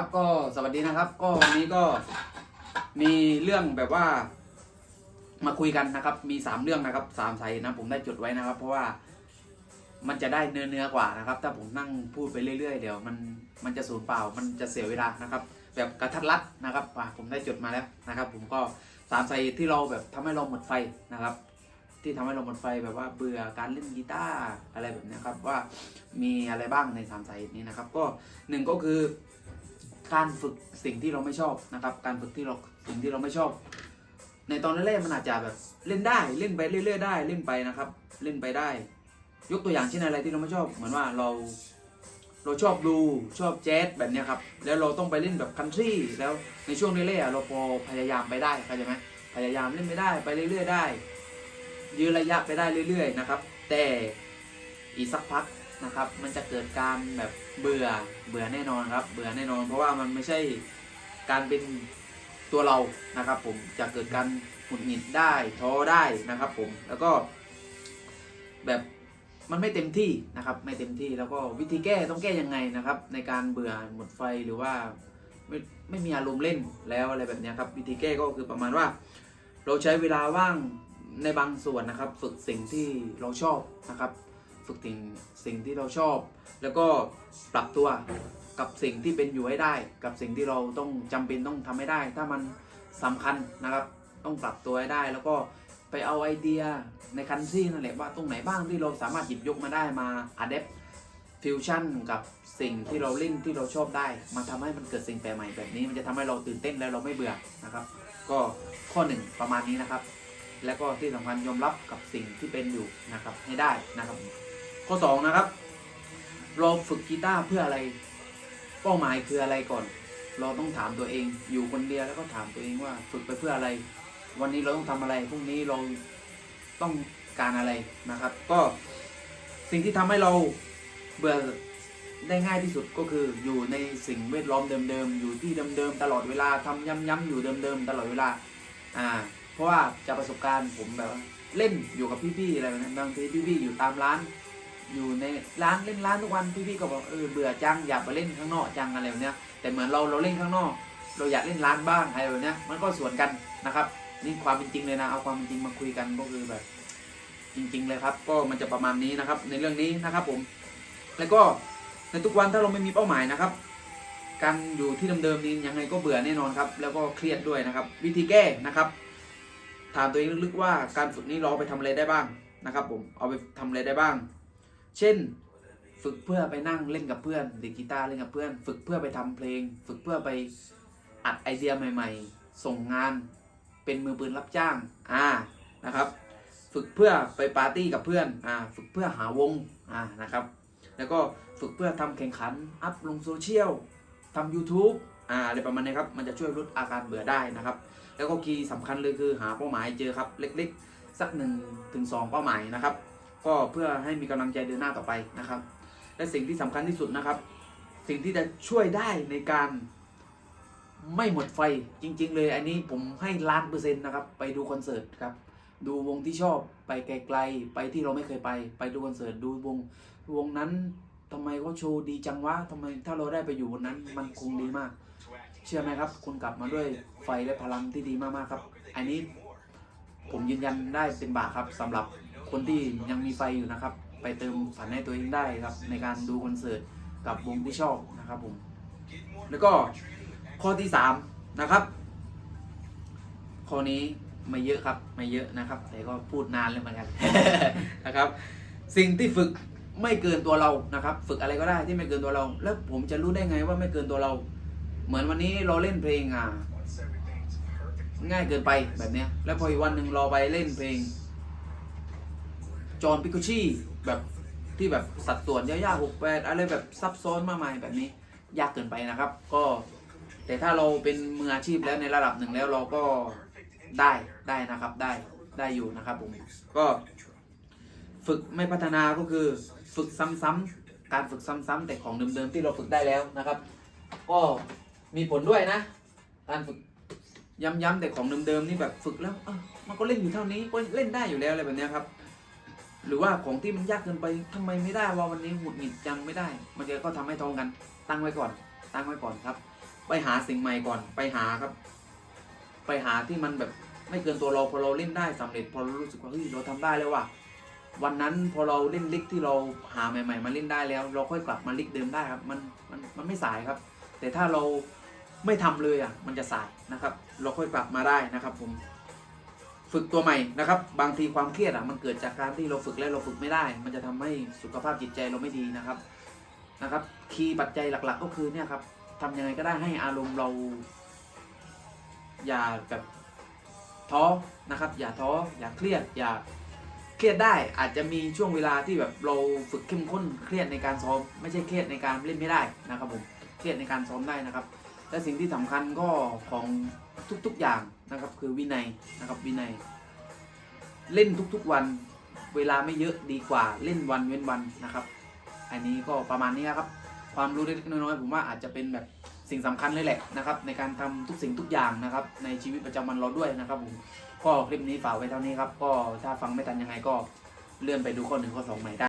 ครับก็สวัสดีนะครับ ก็วันนี้ก็มีเรื่องแบบว่า มาคุยกันนะครับ มีสามเรื่องนะครับสามสาเหตุนะผมได้จดไว้นะครับ เพราะว่ามันจะได้เนื้อเนื้อกว่านะครับ ถ้าผมนั่งพูดไปเรื่อยๆเดี๋ยวมันมันจะสูญเปล่า มันจะเสียเวลานะครับ แบบกระทัดรัดนะครับอะผมได้จดมาแล้วนะครับ ผมก็สามสาเหตุที่เราแบบทำให้เราหมดไฟนะครับ ที่ทำให้เราหมดไฟแบบว่าเบื่อการเล่นกีตาร์อะไรแบบนี้ครับว่ามีอะไรบ้างในสามสาเหตุนี้นะครับ ก็หนึ่งก็คือ การฝึกสิ่งที่เราไม่ชอบนะครับ การฝึกที่เราสิ่งที่เราไม่ชอบ ในตอนแรกๆมันอาจจะแบบเล่นได้เล่นไปเรื่อยๆได้เล่นไปนะครับ เล่นไปได้ ยกตัวอย่างเช่นอะไรที่เราไม่ชอบ เหมือนว่าเราเราชอบดูชอบแจ๊สแบบนี้ครับ แล้วเราต้องไปเล่นแบบคันทรีแล้วในช่วงแรกๆอะเราพอพยายามไปได้เข้าใจไหมพยายามเล่นไปได้ไปเรื่อยๆได้ ยืนระยะไปได้เรื่อย ๆ นะครับ แต่อีกสักพัก นะครับ มันจะเกิดการแบบเบื่อเบื่อแน่นอนครับ เบื่อแน่นอน เพราะว่ามันไม่ใช่การเป็นตัวเรานะครับ ผมจะเกิดการหงุดหงิดได้ท้อได้นะครับ ผมแล้วก็แบบมันไม่เต็มที่นะครับ ไม่เต็มที่แล้วก็วิธีแก้ต้องแก้ยังไงนะครับ ในการเบื่อหมดไฟหรือว่าไม่ไม่มีอารมณ์เล่นแล้วอะไรแบบนี้ครับ วิธีแก้ก็คือประมาณว่า เราใช้เวลาว่างในบางส่วนนะครับ ฝึกสิ่งที่เราชอบนะครับ ฝึกสิ่งสิ่งที่เราชอบ แล้วก็ปรับตัวกับสิ่งที่เป็นอยู่ให้ได้ กับสิ่งที่เราต้องจำเป็นต้องทำให้ได้ ถ้ามันสำคัญนะครับ ต้องปรับตัวให้ได้ แล้วก็ไปเอาไอเดียในคันซี่นั่นแหละว่าตรงไหนบ้างที่เราสามารถหยิบยกมาได้มาอัดแอปฟิวชั่นกับสิ่งที่เราเล่นที่เราชอบได้ มาทำให้มันเกิดสิ่งแปลกใหม่แบบนี้ มันจะทำให้เราตื่นเต้นและเราไม่เบื่อนะครับ ก็ข้อหนึ่งประมาณนี้นะครับ แล้วก็ที่สำคัญยอมรับกับสิ่งที่เป็นอยู่นะครับให้ได้นะครับ ข้อสองนะครับ เราฝึกกีตาร์เพื่ออะไร เป้าหมายคืออะไรก่อน เราต้องถามตัวเอง อยู่คนเดียวแล้วก็ถามตัวเองว่า ฝึกไปเพื่ออะไร วันนี้เราต้องทำอะไรพรุ่งนี้เราต้องการอะไรนะครับ ก็สิ่งที่ทำให้เราเบื่อได้ง่ายที่สุดก็คืออยู่ในสิ่งแวดล้อมเดิมๆ อยู่ที่เดิมๆ ตลอดเวลาทำย้ำๆ อยู่เดิมๆ ตลอดเวลา อ่า เพราะว่าจากประสบการณ์ผมแบบเล่นอยู่กับพี่ๆ อะไรแบบนั้นบางทีพี่ๆ อยู่ตามร้าน อยู่ในร้านเล่นร้านทุกวันพี่ๆก็บอกเออเบื่อจังอยากไปเล่นข้างนอกจังอะไรแบบเนี้ยแต่เหมือนเราเราเล่นข้างนอก เราอยากเล่นร้านบ้างอะไรแบบเนี้ยมันก็สวนกันนะครับนี่ความเป็นจริงเลยนะเอาความเป็นจริงมาคุยกันก็คือแบบจริง ๆ เลยครับ ก็มันจะประมาณนี้นะครับ ในเรื่องนี้นะครับผม แล้วก็ในทุกวันถ้าเราไม่มีเป้าหมายนะครับ การอยู่ที่เดิมๆนี้ยังไงก็เบื่อแน่นอนครับ แล้วก็เครียดด้วยนะครับ วิธีแก้นะครับ ถามตัวเองลึกๆว่าการฝึกนี้เราเอาไปทำอะไรได้บ้างนะครับ ผมเอาไปทำอะไรได้บ้าง เช่นฝึกเพื่อไปนั่งเล่นกับเพื่อนดีกีตาร์เล่นกับเพื่อน ฝึกเพื่อไปทำเพลง ฝึกเพื่อไปอัดไอเดียใหม่ ๆ ส่งงานเป็นมือปืนรับจ้างอ่านะครับ ฝึกเพื่อไปปาร์ตี้กับเพื่อนอ่าฝึกเพื่อหาวงอ่านะครับ แล้วก็ฝึกเพื่อทำแข่งขันอัพลงโซเชียลทำ YouTube อ่าอะไรประมาณนี้ครับ มันจะช่วยลดอาการเบื่อได้นะครับ แล้วก็คีย์สำคัญเลยคือหาเป้าหมายเจอครับ เล็กๆ สักหนึ่งถึงสองเป้าหมายนะครับ ก็เพื่อให้มีกำลังใจเดินหน้าต่อไปนะครับ และสิ่งที่สำคัญที่สุดนะครับ สิ่งที่จะช่วยได้ในการไม่หมดไฟจริง ๆ เลย อันนี้ผมให้ล้านเปอร์เซ็นต์นะครับ ไปดูคอนเสิร์ตครับ ดูวงที่ชอบไปไกลๆ ไปที่เราไม่เคยไป ไปดูคอนเสิร์ตดูวงวงนั้นทำไมเขาโชว์ดีจังวะทำไมถ้าเราได้ไปอยู่บนนั้นมันคงดีมาก เชื่อไหมครับ คุณกลับมาด้วยไฟและพลังที่ดีมากๆครับ อันนี้ผมยืนยันได้เป็นบาทครับสำหรับ คนที่ยังมีไฟอยู่นะครับ ไปเติมฝันให้ตัวเองได้ครับ ในการดูคอนเสิร์ตกับวงที่ชอบนะครับผม แล้วก็ข้อที่สามนะครับ ข้อนี้ไม่เยอะครับไม่เยอะนะครับ แต่ก็พูดนานเลยเหมือนกันนะครับ สิ่งที่ฝึกไม่เกินตัวเรานะครับ ฝึกอะไรก็ได้ที่ไม่เกินตัวเรา แล้วผมจะรู้ได้ไงว่าไม่เกินตัวเรา เหมือนวันนี้เราเล่นเพลงอะง่ายเกินไปแบบเนี้ย แล้วพออีกวันหนึ่งเราไปเล่นเพลง จอห์นพิกชี่แบบที่แบบสัดส่วนยากๆหกแปดอะไรแบบซับซ้อนมากมายแบบนี้ยากเกินไปนะครับ ก็ แต่ถ้าเราเป็นมืออาชีพแล้วในระดับหนึ่งแล้วเราก็ได้ได้นะครับได้ได้อยู่นะครับผมก็ฝึกไม่พัฒนาก็คือฝึกซ้ำๆการฝึกซ้ำๆแต่ของเดิมๆที่เราฝึกได้แล้วนะครับ ก็มีผลด้วยนะ การฝึกย้ำๆแต่ของเดิมๆนี่แบบฝึกแล้วมันก็เล่นอยู่เท่านี้ก็เล่นได้อยู่แล้วอะไรแบบนี้ครับ หรือว่าของที่มันยากเกินไปทำไมไม่ได้ว่าวันนี้หงุดหงิดจังไม่ได้ มันจะก็ทำให้ท้องกัน ตั้งไว้ก่อน ตั้งไว้ก่อนครับ ไปหาสิ่งใหม่ก่อนไปหาครับ ไปหาที่มันแบบไม่เกินตัวเราพอเราเล่นได้สำเร็จพอเรารู้สึกว่าเฮ้ยเราทำได้แล้วว่ะวันนั้นพอเราเล่นลิกที่เราหาใหม่ ๆ มาเล่นได้แล้ว เราค่อยกลับมาลิกเดิมได้ครับมันมันมันไม่สายครับ แต่ถ้าเราไม่ทำเลยอะมันจะสายนะครับ เราค่อยกลับมาได้นะครับผม ฝึกตัวใหม่นะครับ บางทีความเครียดอะมันเกิดจากการที่เราฝึกแล้วเราฝึกไม่ได้ มันจะทำให้สุขภาพจิตใจเราไม่ดีนะครับนะครับ คีย์ปัจจัยหลัก ๆ ก็คือเนี่ยครับทำยังไงก็ได้ให้อารมณ์เรา อย่าแบบท้อนะครับ อย่าท้ออย่าเครียด อย่าเครียดได้อาจจะมีช่วงเวลาที่แบบเราฝึกเข้มข้นเครียดในการซ้อม ไม่ใช่เครียดในการเล่นไม่ได้นะครับผมเครียดในการซ้อมได้นะครับ และสิ่งที่สำคัญก็ของ ทุก ๆอย่างนะครับ คือวินัยนะครับวินัย เล่นทุกๆวัน เวลาไม่เยอะดีกว่าเล่นวันเว้นวันนะครับ อันนี้ก็ประมาณนี้ครับ ความรู้เล็กๆน้อยๆผมว่าอาจจะเป็นแบบสิ่งสำคัญเลยแหละนะครับ ในการทำทุกสิ่งทุกอย่างนะครับ ในชีวิตประจำวันเราด้วยนะครับผมก็คลิปนี้ฝากไว้เท่านี้ครับ ก็ถ้าฟังไม่ทันยังไงก็เลื่อนไปดูข้อหนึ่งข้อสองใหม่ได้